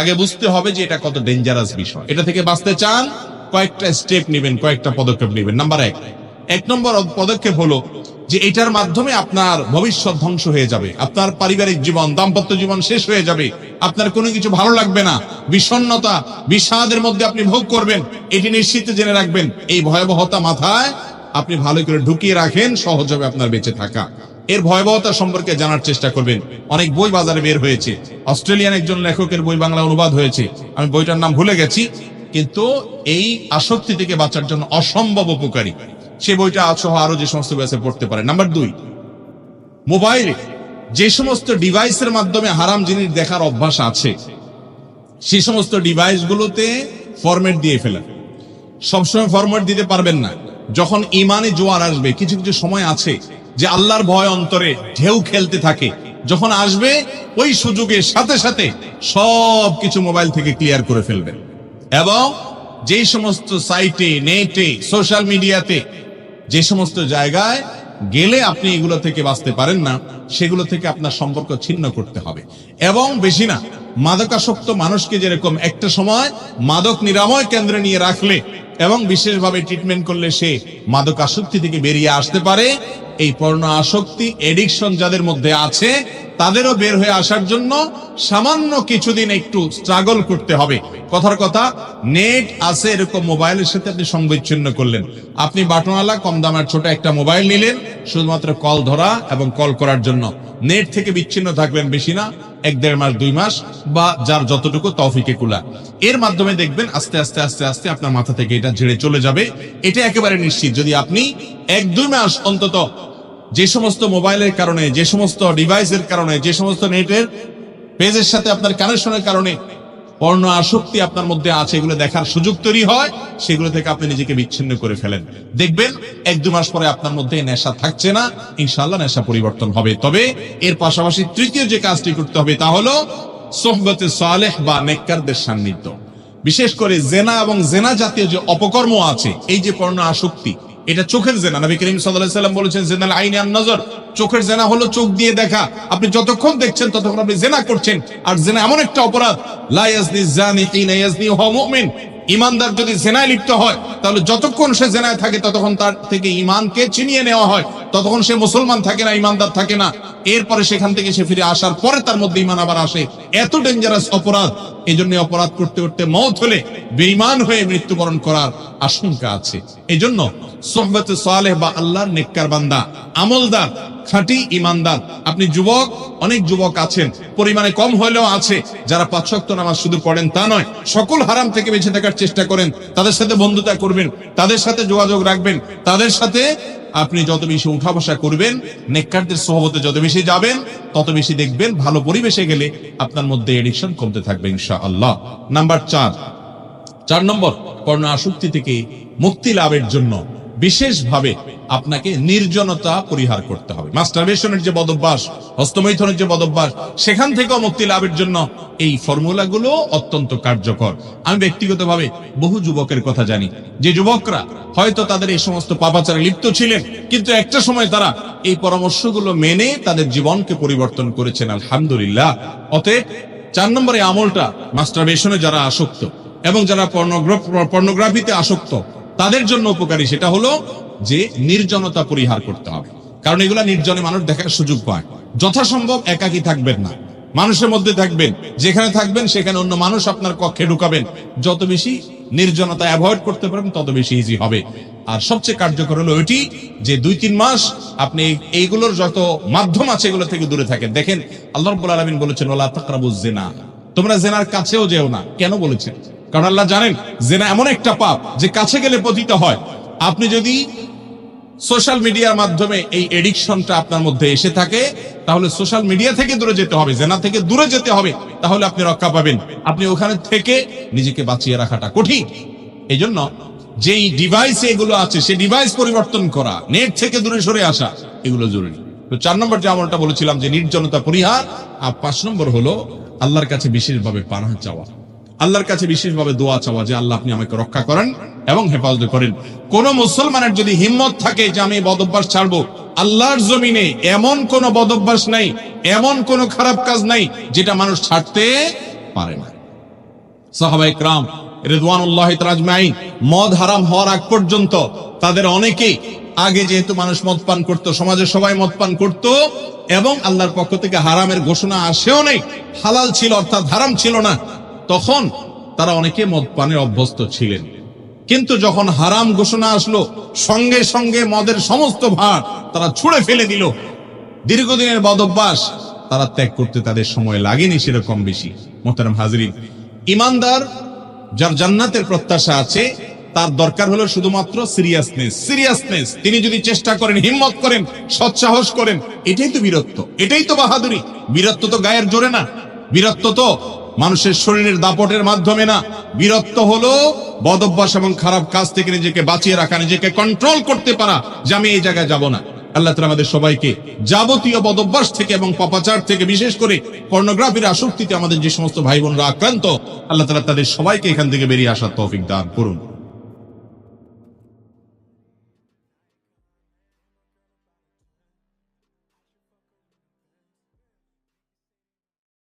আগে বুঝতে হবে যে এটা কত ডেঞ্জারাস বিষয়। এটা থেকে বাঁচতে চান, কয়েকটা স্টেপ নেবেন, কয়েকটা পদক্ষেপ নেবেন। নাম্বার এক। এক নম্বর পদক্ষেপ হলো যে এটার মাধ্যমে আপনার ভবিষ্যৎ ধ্বংস হয়ে যাবে। আপনার পারিবারিক জীবন, দাম্পত্য জীবন শেষ হয়ে যাবে। আপনার কোনো কিছু ভালো লাগবে না। বিষণ্ণতা, বিষাদের মধ্যে আপনি ভোগ করবেন। এটি নিশ্চিত জেনে রাখবেন, এই ভয়াবহতা মাথায় আপনি ভালো করে ঢুকিয়ে রাখেন, সহজ হবে আপনার বেঁচে থাকা। এর ভয়াবহতা সম্পর্কে জানার চেষ্টা করবেন। অনেক বই বাজারে বের হয়েছে। অস্ট্রেলিয়ান একজন লেখকের বই বাংলা অনুবাদ হয়েছে। আমি বইটার নাম ভুলে গেছি, কিন্তু এই আসক্তি থেকে বাঁচার জন্য অসম্ভব উপকারী। সে বইটা সহ আরও যে সমস্ত আছে পড়তে পারে। নাম্বার দুই, মোবাইলে যে সমস্ত ডিভাইসের মাধ্যমে হারাম জিনিস দেখার অভ্যাস আছে, সে সমস্ত ডিভাইসগুলোতে ফরম্যাট দিয়ে ফেলেন সবসময় ফরম্যাট দিতে পারবেন না। যখন ইমানে জোয়ার আসবে, কিছু কিছু সময় আছে যে আল্লাহর ভয় অন্তরে ঢেউ খেলতে থাকে। যখন আসবে, ওই সুযোগের সাথে সাথে সব কিছু মোবাইল থেকে ক্লিয়ার করে ফেলবেন এবং যেই সমস্ত সাইটে, নেটে, সোশ্যাল মিডিয়াতে যে সমস্ত জায়গায় গেলে আপনি এগুলো থেকে বাঁচতে পারেন না, সেগুলো থেকে আপনার সম্পর্ক ছিন্ন করতে হবে। এবং বেশি না, মাদকাসক্ত মানুষকে যেরকম একটা সময় মাদক নিরাময় কেন্দ্রে নিয়ে রাখলে এবং বিশেষভাবে ট্রিটমেন্ট করলে সে মাদক আসক্তি থেকে বেরিয়ে আসতে পারে। এই পর্ণ আসক্তি এডিকশন যাদের মধ্যে আছে, তাদেরও বের হয়ে আসার জন্য সামান্য কিছুদিন একটু স্ট্রাগল করতে হবে। কথার কথা নেট আছে এরকম মোবাইলের সাথে আপনি সংবিচ্ছিন্ন করলেন। আপনি বাটনওয়ালা, কম দামের ছোট একটা মোবাইল নিলেন, শুধুমাত্র কল ধরা এবং কল করার জন্য। নেট থেকে বিচ্ছিন্ন থাকবেন বেশি না, এক দেড় মাস, দুই মাস, বা যার যতটুকু তফিকে কুলা। এর মাধ্যমে দেখবেন আস্তে আস্তে আস্তে আস্তে আপনার মাথা থেকে এটা ঝেড়ে চলে যাবে। এটা একেবারে নিশ্চিত। যদি আপনি এক, দুই মাস অন্তত যে সমস্ত মোবাইলের কারণে, যে সমস্ত ডিভাইসের কারণে, যে সমস্ত নেটের পেজের সাথে আপনার কানেকশনের কারণে পর্ণ আসক্তি আপনার মধ্যে আছে, এগুলো দেখার সুযোগ তৈরি হয়, সেগুলো থেকে আপনি নিজেকে বিচ্ছিন্ন করে ফেলেন। দেখবেন, এক দু মাস পরে আপনার মধ্যে নেশা থাকছে না ইনশাল্লাহ নেশা পরিবর্তন হবে। তবে এর পাশাপাশি তৃতীয় যে কাজটি করতে হবে তা হলো সোহবতে সালেহ বা নেককারদের সান্নিধ্য। বিশেষ করে জেনা এবং জেনা জাতীয় যে অপকর্ম আছে, এই যে পর্ণ আসক্তি এটা চোখের জেনা। নবী করিম সাল্লাম বলেছেন, জেনাল আইন আন নজর। চোখের জেনা হলো চোখ দিয়ে দেখা। আপনি যতক্ষণ দেখছেন, ততক্ষণ আপনি জেনা করছেন। আর জেনা এমন একটা অপরাধ, লা ইয়াজনি জানি হিনা ইয়াজনি হুয়া মুমিন। ইমানদার যদি জেনায় লিপ্ত হয়, তাহলে যতক্ষণ সে জেনায় থাকে, ততক্ষণ তার থেকে ইমানকে চিনিয়ে নেওয়া হয়। ততক্ষণ সে মুসলমান থাকে না, ইমানদার থাকে না। এরপরে সেখান থেকে সে ফিরে আসার পরে তার মধ্যে ইমান আবার আসে। এত ডেঞ্জারাস অপরাধ। এই জন্য অপরাধ করতে করতে মত হলে, বেঈমান হয়ে মৃত্যুবরণ করার আশঙ্কা আছে। এই জন্য সোহবতে সালেহ বা আল্লাহর নেককার বান্দা, আমলদার, খাঁটি ইমানদার আপনি যুবক, অনেক যুবক আছেন, পরিমাণে কম হলেও আছে, যারা পাঁচ শক্ত নামাজ শুধু পড়েন তা নয়, সকল হারাম থেকে বেঁচে থাকার চেষ্টা করেন, তাদের সাথে বন্ধুতা করবেন, তাদের সাথে যোগাযোগ রাখবেন, তাদের সাথে আপনি যত বেশি উঠা বসা করবেন, নেককারদের সহবতে যত বেশি যাবেন, তত বেশি দেখবেন ভালো পরিবেশে গেলে আপনার মধ্যে এডিকশন কমতে থাকবে ইনশা আল্লাহ নাম্বার চার চার নম্বর পর্ণ আসক্তি থেকে মুক্তি লাভের জন্য বিশেষভাবে আপনাকে নির্জনতা পরিহার করতে হবে। মাস্টারবেশনের যে বদভ্যাস হস্তমৈথনের যে বদভ্যাস, সেখান থেকেও মুক্তি লাভের জন্য এই ফর্মুলাগুলো অত্যন্ত কার্যকর। আমি ব্যক্তিগতভাবে বহু যুবকের কথা জানি। যে যুবকরা হয়তো তাদের এই সমস্ত পাপাচারে লিপ্ত ছিলেন, কিন্তু একটা সময় তারা এই পরামর্শগুলো মেনে তাদের জীবনকে পরিবর্তন করেছেন, আলহামদুলিল্লাহ। অতএব চার নম্বরে আমলটা মাস্টারবেশনে যারা আসক্ত এবং যারা পর্নোগ্রাফিতে আসক্ত তাদের জন্য উপকারী সেটা হলো যে নির্জনতা পরিহার করতে হবে। কারণ এগুলা নির্জনে মানুষ দেখার সুযোগ পায়। যথাসম্ভব একাকি থাকবেন না। মানুষের মধ্যে থাকবেন। যেখানে থাকবেন, সেখানে অন্য মানুষ আপনার কক্ষে ঢুকাবেন। যত বেশি নির্জনতা অ্যাভয়েড করতে পারবেন, তত বেশি ইজি হবে। আর সবচেয়ে কার্যকর হলো ওইটি যে দুই তিন মাস আপনি এইগুলোর যত মাধ্যম আছে এগুলো থেকে দূরে থাকেন। দেখেন, আল্লাহ রব্বুল আলামিন বলেছেন ওলা তাকরাবুজ জেনা। তোমরা জেনার কাছেও যেও না। কেন বলেছেন? কারণ আল্লাহ জানেন, জেনা এমন একটা পাপ যে কাছে গেলে পতিত হয়। আপনি যদি সোশ্যাল মিডিয়ার মাধ্যমে এই এডিকশনটা আপনার মধ্যে এসে থাকে, তাহলে সোশ্যাল মিডিয়া থেকে দূরে যেতে হবে, জেনা থেকে দূরে যেতে হবে, তাহলে আপনি রক্ষা পাবেন। আপনি ওখানে থেকে নিজেকে বাঁচিয়ে রাখাটা কঠিন। এই জন্য যেই ডিভাইস এগুলো আছে, সেই ডিভাইস পরিবর্তন করা, নেট থেকে দূরে সরে আসা, এগুলো জরুরি। তো চার নম্বর যে আমলটা বলেছিলাম যে নির্জনতা পরিহার, আর পাঁচ নম্বর হলো আল্লাহর কাছে বিশেষভাবে পানাহ চাওয়া। আল্লাহর কাছে বিশেষভাবে দোয়া চাওয়া যে আল্লাহ আপনি আমাকে রক্ষা করেন এবং হেফাজত করেন। কোন মুসলমানের যদি হিম্মত থাকে যে আমি বদভ্যাস ছাড়বো, আল্লাহর জমিনে এমন কোন বদভ্যাস নাই, এমন কোন খারাপ কাজ নাই যেটা মানুষ ছাড়তে পারে না। সাহাবাই ক্রাম রেদওয়ানুল্লাহ তাজমাইন মদ হারাম হওয়ার আগ পর্যন্ত তাদের অনেকেই আগে যেহেতু মানুষ মদ পান করত, সমাজে সবাই মদ পান করত এবং আল্লাহর পক্ষ থেকে হারামের ঘোষণা আসেও নেই। হালাল ছিল অর্থাৎ হারাম ছিল না। তখন তারা অনেকে মদ পানে অভ্যস্ত ছিলেন। কিন্তু যখন হারাম ঘোষণা আসলো, সঙ্গে সঙ্গে মদের সমস্ত ভার তারা ছুঁড়ে ফেলে দিল। দীর্ঘদিনের বদ অভ্যাস তারা ত্যাগ করতে তাদের সময় লাগেনি সেরকম বেশি। মোহতারাম হাজরিন, ইমানদার যার জান্নাতের প্রত্যাশা আছে, তার দরকার হলো শুধুমাত্র সিরিয়াসনেস সিরিয়াসনেস তিনি যদি চেষ্টা করেন, হিম্মত করেন, সৎসাহস করেন, এটাই তো বীরত্ব, এটাই তো বাহাদুরি। বীরত্ব তো গায়ের জোরে না। বীরত্ব তো মানুষের শরীরের দাপটের মাধ্যমে না। বীরত্ব হলো বদভ্যাস এবং খারাপ কাজ থেকে নিজেকে বাঁচিয়ে রাখা, নিজেকে কন্ট্রোল করতে পারা যে আমি এই জায়গায় যাব না। আল্লাহ তালা আমাদের সবাইকে যাবতীয় বদভ্যাস থেকে এবং পপাচার থেকে বিশেষ করে পর্নোগ্রাফির আসক্তিতে আমাদের যে সমস্ত ভাই বোনরা আক্রান্ত, আল্লাহ তালা তাদের সবাইকে এখান থেকে বেরিয়ে আসার তৌফিক দান করুন।